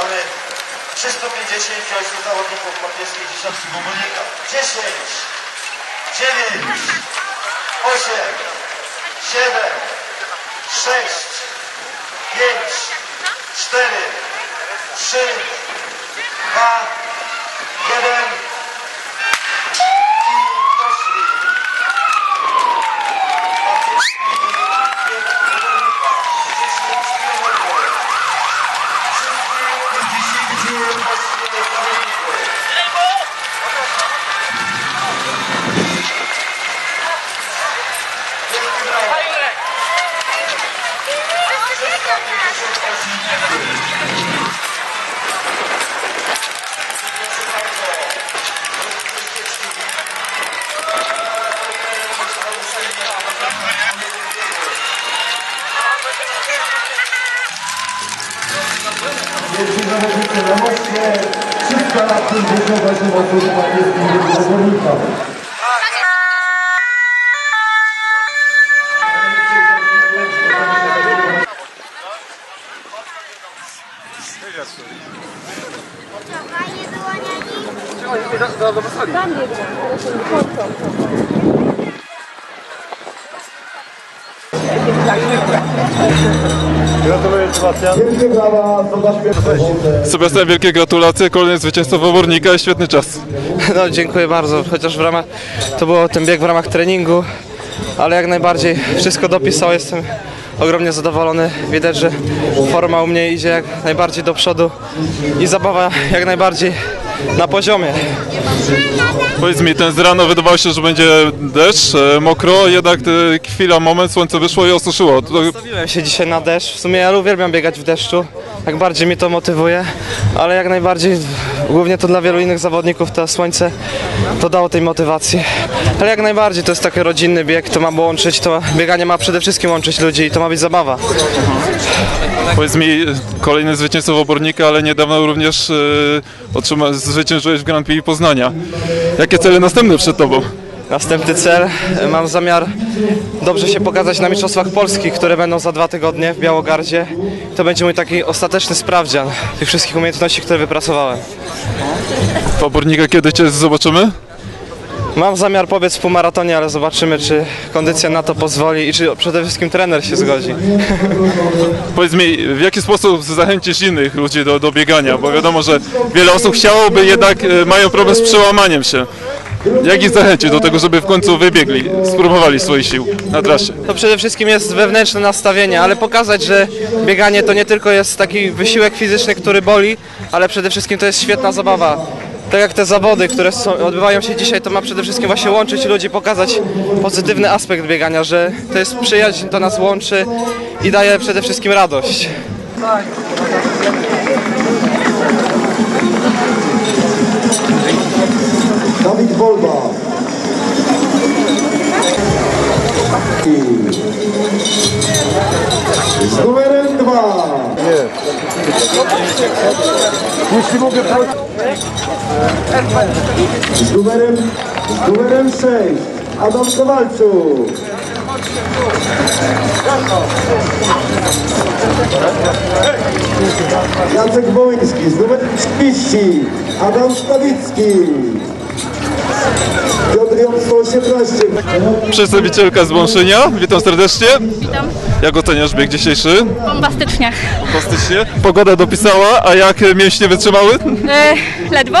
ale 358 zawodników partnerskiej dziesiątki Bobolnika. 10, 9, 8, 7, 6, 5, 4, 3, 2, 1 Zawodnicy na moście, 300 lat 58 osób na pieskim zawodnika. Fajnie było, Niani? Wielkie brawa, zobaczmy Sebastian, wielkie gratulacje, kolejny zwycięstwo Wobornika i świetny czas. No, dziękuję bardzo. Chociaż w ramach, to było ten bieg w ramach treningu, ale jak najbardziej wszystko dopisało. Jestem ogromnie zadowolony. Widać, że forma u mnie idzie jak najbardziej do przodu i zabawa jak najbardziej na poziomie. Powiedz mi, ten z rano wydawało się, że będzie deszcz, e, mokro, jednak e, chwila, moment, słońce wyszło i osuszyło. To, Stawiłem się dzisiaj na deszcz. W sumie ja uwielbiam biegać w deszczu. Tak bardziej mi to motywuje, ale jak najbardziej, głównie to dla wielu innych zawodników, to słońce to dało tej motywacji. Ale jak najbardziej to jest taki rodzinny bieg, to ma łączyć, to bieganie ma przede wszystkim łączyć ludzi i to ma być zabawa. powiedz mi, kolejne zwycięstwo Wobornika, ale niedawno również e, otrzyma, zwyciężyłeś w Grand Prix Poznania. Jakie cele następne przed Tobą? Następny cel, mam zamiar dobrze się pokazać na Mistrzostwach Polskich, które będą za dwa tygodnie w Białogardzie. To będzie mój taki ostateczny sprawdzian tych wszystkich umiejętności, które wypracowałem. Wobornika kiedy Cię zobaczymy? Mam zamiar pobiec w półmaratonie, ale zobaczymy, czy kondycja na to pozwoli i czy przede wszystkim trener się zgodzi. Powiedz mi, w jaki sposób zachęcisz innych ludzi do, do biegania? Bo wiadomo, że wiele osób chciałoby, jednak e, mają problem z przełamaniem się. Jak ich zachęcić do tego, żeby w końcu wybiegli, spróbowali swoich sił na trasie? To przede wszystkim jest wewnętrzne nastawienie, ale pokazać, że bieganie to nie tylko jest taki wysiłek fizyczny, który boli, ale przede wszystkim to jest świetna zabawa. Tak jak te zawody, które są, odbywają się dzisiaj, to ma przede wszystkim właśnie łączyć ludzi, pokazać pozytywny aspekt biegania, że to jest przyjaźń, to nas łączy i daje przede wszystkim radość. Wolba. Z numerem dwa. Nie. Jeśli mogę prosić. Z numerem, z numerem 6. Adam Kowalczuk. Jacek Wołyński z numerem 30. Adam Stawicki. Thank you. Piotr Jan 118. Przedstawicielka z witam serdecznie. Witam. Jak oceniasz bieg dzisiejszy? Bombastycznie. Fantastycznie. Pogoda dopisała, a jak mięśnie wytrzymały? E, ledwo.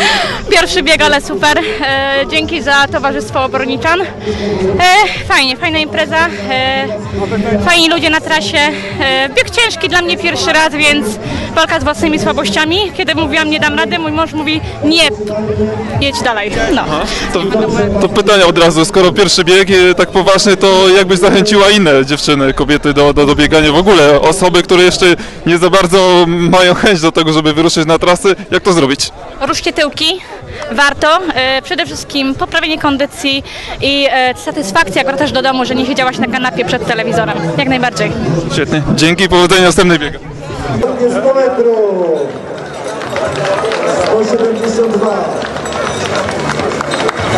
Pierwszy bieg, ale super. E, dzięki za towarzystwo oborniczan. E, fajnie, fajna impreza. Fajni ludzie na trasie. Bieg ciężki dla mnie pierwszy raz, więc walka z własnymi słabościami. Kiedy mówiłam nie dam rady, mój mąż mówi nie, jedź dalej. No. To, to pytania od razu, skoro pierwszy bieg e, tak poważny, to jakbyś zachęciła inne dziewczyny, kobiety do, do, do biegania w ogóle? Osoby, które jeszcze nie za bardzo mają chęć do tego, żeby wyruszyć na trasy, jak to zrobić? Ruszcie tyłki, warto. E, przede wszystkim poprawienie kondycji i e, satysfakcja, jak wracasz do domu, że nie siedziałaś na kanapie przed telewizorem. Jak najbardziej. Świetnie. Dzięki, powodzenia następnych biegach. 100 metrów. 172.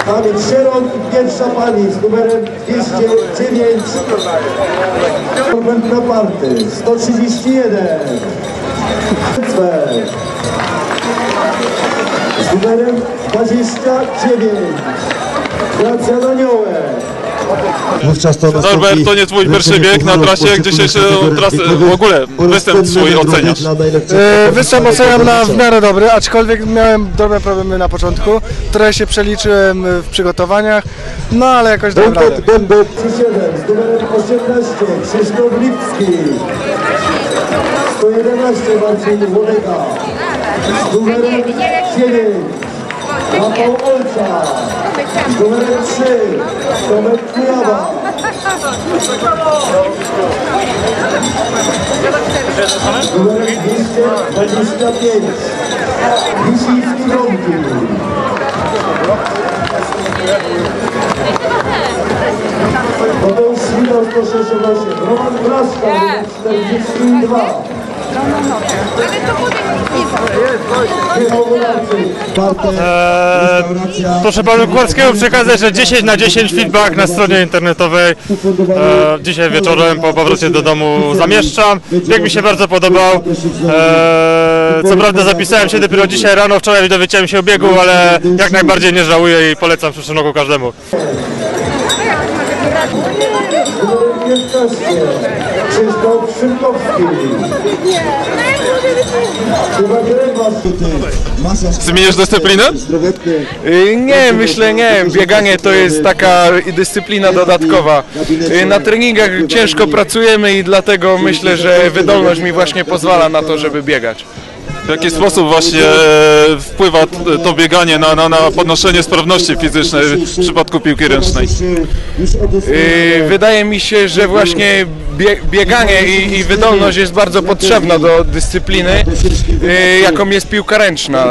Pani Sierot, pierwsza pani z numerem 209. Dokument naparty 131. Z numerem 29. Gracja Daniołek. Wówczas to Norbert, to nie twój pierwszy bieg na trasie, jak dzisiejszy trasę, w ogóle występ swój oceniasz? E, Występ oceniam na w miarę dobry, aczkolwiek miałem drobne problemy na początku. Trochę się przeliczyłem e, w przygotowaniach, no ale jakoś dałem radę. Bębet, Bębet 37 z numerem 18 Krzysztof Lipski 111 Marcin Wodeka z numerem 9 Pavol Olča, numere 3, Tomek Kujava. Numere 225, Vyšívky Romky. Potom sídel 168, Roman Vraska, 42. Eee, proszę panu Kowalskiego przekazać, że 10 na 10 feedback na stronie internetowej. Eee, dzisiaj wieczorem po powrocie do domu zamieszczam. Bieg mi się bardzo podobał. Eee, co prawda zapisałem się dopiero dzisiaj rano, wczoraj dowiedziałem się o biegu, ale jak najbardziej nie żałuję i polecam w przyszłym roku każdemu. Numer 15 Krzysztof Szymkowski. Zmieniasz dyscyplinę? Y, Nie, myślę nie. Bieganie to jest taka dyscyplina dodatkowa. Y, Na treningach ciężko pracujemy i dlatego myślę, że wydolność mi właśnie pozwala na to, żeby biegać. W jaki sposób właśnie e, wpływa t- to bieganie na, na, na podnoszenie sprawności fizycznej w przypadku piłki ręcznej? Wydaje mi się, że właśnie bie- bieganie i, i wydolność jest bardzo potrzebna do dyscypliny, y, jaką jest piłka ręczna.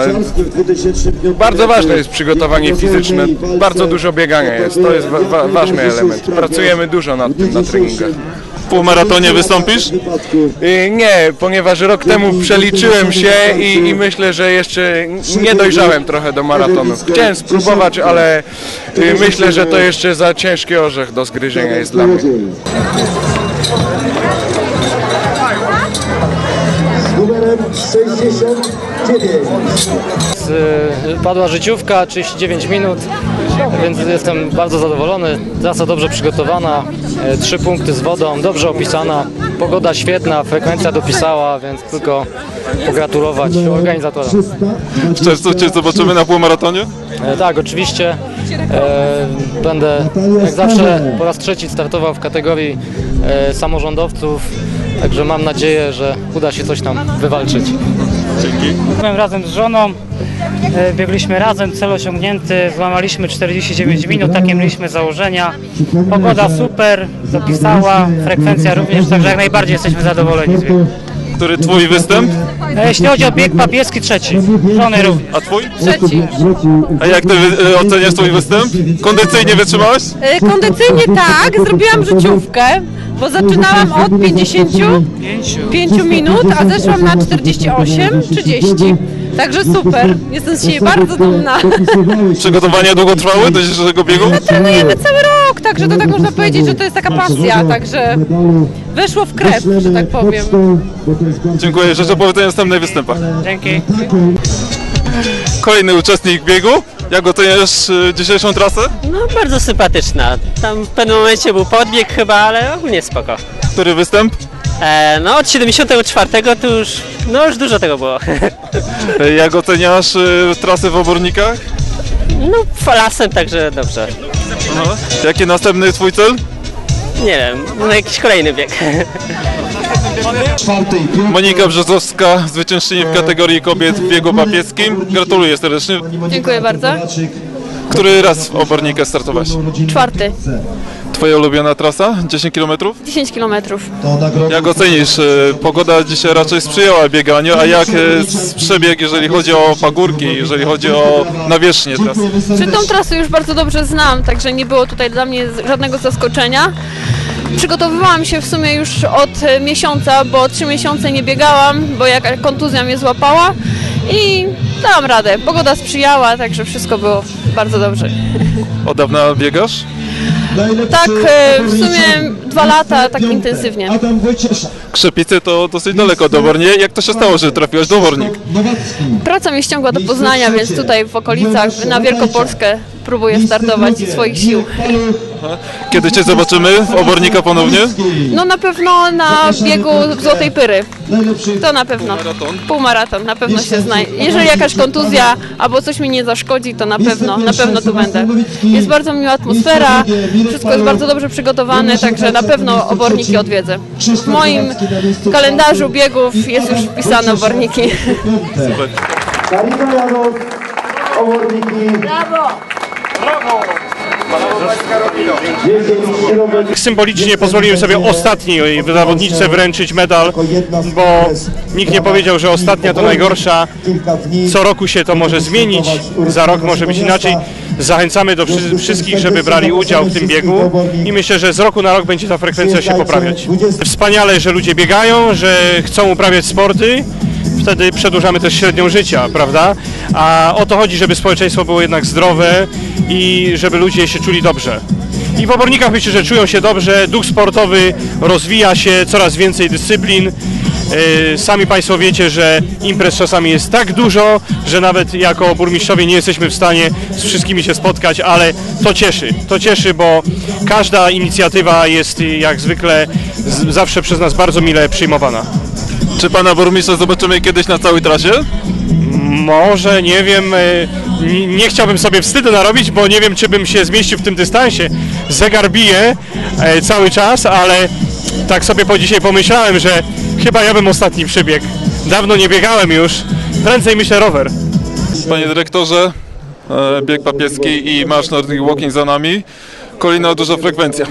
Bardzo ważne jest przygotowanie fizyczne, bardzo dużo biegania jest, to jest wa- ważny element. Pracujemy dużo nad tym na treningach. Półmaratonie wystąpisz? Y, Nie, ponieważ rok temu przeliczyłem się i, i myślę, że jeszcze nie dojrzałem trochę do maratonu. Chciałem spróbować, ale y, myślę, że to jeszcze za ciężki orzech do zgryzienia jest dla mnie. 69 Y, Padła życiówka, 39 minut, więc jestem bardzo zadowolony. Trasa dobrze przygotowana, y, trzy punkty z wodą, dobrze opisana, pogoda świetna, frekwencja dopisała, więc tylko pogratulować organizatorom. W czerwcu Cię zobaczymy na półmaratonie? E, Tak, oczywiście. E, Będę jak zawsze po raz trzeci startował w kategorii e, samorządowców, także mam nadzieję, że uda się coś tam wywalczyć. Byłem razem z żoną, e, biegliśmy razem, cel osiągnięty, złamaliśmy 49 minut, takie mieliśmy założenia. Pogoda super, dopisała, frekwencja również, także jak najbardziej jesteśmy zadowoleni z biegu. Który Twój występ? E, Jeśli chodzi o bieg papieski, trzeci, żony również. A Twój? Trzeci. A jak Ty e, oceniasz swój występ? Kondycyjnie wytrzymałeś? Kondycyjnie tak, zrobiłam życiówkę, bo zaczynałam od 55 minut, a zeszłam na 48, 30. Także super, jestem z siebie bardzo dumna. Przygotowania długo trwały do dzisiejszego biegu? Trenujemy cały rok, także to tak można powiedzieć, że to jest taka pasja, także weszło w krew, że tak powiem. Dziękuję, życzę powodzenia w następnych występach. Dzięki. Kolejny uczestnik biegu. Jak oceniasz e, dzisiejszą trasę? No bardzo sympatyczna. Tam w pewnym momencie był podbieg chyba, ale ogólnie spoko. Który występ? E, no od 74 to już, no już dużo tego było. Jak oceniasz e, trasę w obornikach? No falasem, także dobrze. Aha. Jaki następny Twój cel? Nie wiem, no jakiś kolejny bieg. Monika Brzozowska, zwyciężczyni w kategorii kobiet w biegu papieskim. Gratuluję serdecznie. Dziękuję bardzo. Który raz w obornikach startowałaś? Czwarty, Twoja ulubiona trasa? 10 km? 10 kilometrów. Jak ocenisz? e, Pogoda dzisiaj raczej sprzyjała bieganiu, a jak e, przebieg, jeżeli chodzi o pagórki, jeżeli chodzi o nawierzchnię trasy? Czy tą trasę już bardzo dobrze znam, także nie było tutaj dla mnie żadnego zaskoczenia. Przygotowywałam się w sumie już od e, miesiąca, bo trzy miesiące nie biegałam, bo jak kontuzja mnie złapała i dałam radę. Pogoda sprzyjała, także wszystko było bardzo dobrze. Od dawna biegasz? Tak, e, w sumie dwa lata tak intensywnie. Krzepice to dosyć daleko do Obornie. Jak to się stało, że trafiłeś do? Nowacki. Praca mnie ściągła do Poznania, więc tutaj w okolicach na Wielkopolskę próbuję startować ze swoich sił. Kiedy Cię zobaczymy w Obornika ponownie? No na pewno na biegu Złotej Pyry. To na pewno. Maraton? Półmaraton, na pewno się znajdzie. Jeżeli jakaś kontuzja albo coś mi nie zaszkodzi, to na pewno, na pewno tu będę. Jest bardzo miła atmosfera, wszystko jest bardzo dobrze przygotowane, także na pewno oborniki odwiedzę. W moim kalendarzu biegów jest już wpisane oborniki. Super. Karina Janów, Oborniki. Brawo! Symbolicznie pozwoliłem sobie ostatniej zawodniczce wręczyć medal, bo nikt nie powiedział, że ostatnia to najgorsza. Co roku się to może zmienić, za rok może być inaczej. Zachęcamy do wszy- wszystkich, żeby brali udział w tym biegu i myślę, że z roku na rok będzie ta frekwencja się poprawiać. Wspaniale, że ludzie biegają, że chcą uprawiać sporty. Wtedy przedłużamy też średnią życia, prawda? A o to chodzi, żeby społeczeństwo było jednak zdrowe i żeby ludzie się czuli dobrze. I w obornikach myślę, że czują się dobrze, duch sportowy rozwija się, coraz więcej dyscyplin. Yy, Sami Państwo wiecie, że imprez czasami jest tak dużo, że nawet jako burmistrzowie nie jesteśmy w stanie z wszystkimi się spotkać, ale to cieszy. To cieszy, bo każda inicjatywa jest jak zwykle zawsze przez nas bardzo mile przyjmowana. Czy Pana Burmistrza zobaczymy kiedyś na całej trasie? Może, nie wiem, e, nie, chciałbym sobie wstydu narobić, bo nie wiem, czy bym się zmieścił w tym dystansie. Zegar bije e, cały czas, ale tak sobie po dzisiaj pomyślałem, że chyba ja bym ostatni przybiegł. Dawno nie biegałem już, prędzej myślę rower. Panie Dyrektorze, e, bieg papieski i marsz Nordic Walking za nami. Kolejna duża frekwencja.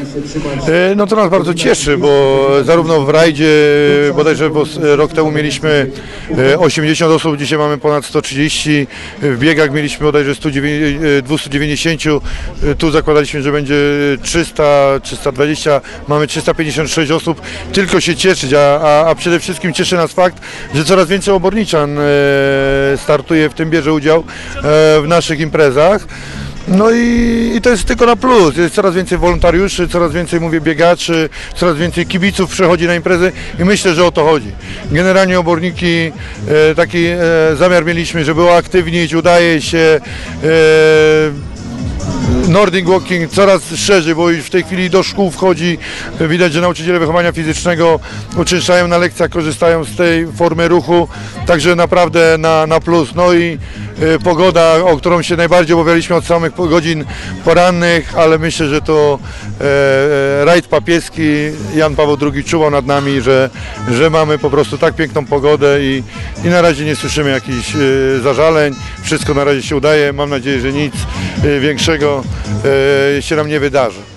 E, No to nas bardzo cieszy, bo zarówno w rajdzie, bodajże bo s- rok temu mieliśmy e, 80 osób, dzisiaj mamy ponad 130, w biegach mieliśmy bodajże 109 e, 290, e, tu zakładaliśmy, że będzie 300, 320, mamy 356 osób, tylko się cieszyć, a, a, a przede wszystkim cieszy nas fakt, że coraz więcej oborniczan e, startuje, w tym bierze udział e, w naszych imprezach. No i, i to jest tylko na plus. Jest coraz więcej wolontariuszy, coraz więcej, mówię, biegaczy, coraz więcej kibiców przychodzi na imprezy i myślę, że o to chodzi. Generalnie oborniki, e, taki e, zamiar mieliśmy, żeby uaktywnić, udaje się. E, Nordic Walking coraz szerzej, bo już w tej chwili do szkół wchodzi. Widać, że nauczyciele wychowania fizycznego uczęszczają na lekcjach, korzystają z tej formy ruchu, także naprawdę na, na plus. No i pogoda, o którą się najbardziej obawialiśmy od samych godzin porannych, ale myślę, że to e, e, rajd papieski, Jan Paweł II czuwał nad nami, że, że mamy po prostu tak piękną pogodę i, i na razie nie słyszymy jakichś e, zażaleń. Wszystko na razie się udaje. Mam nadzieję, że nic e, większego e, się nam nie wydarzy.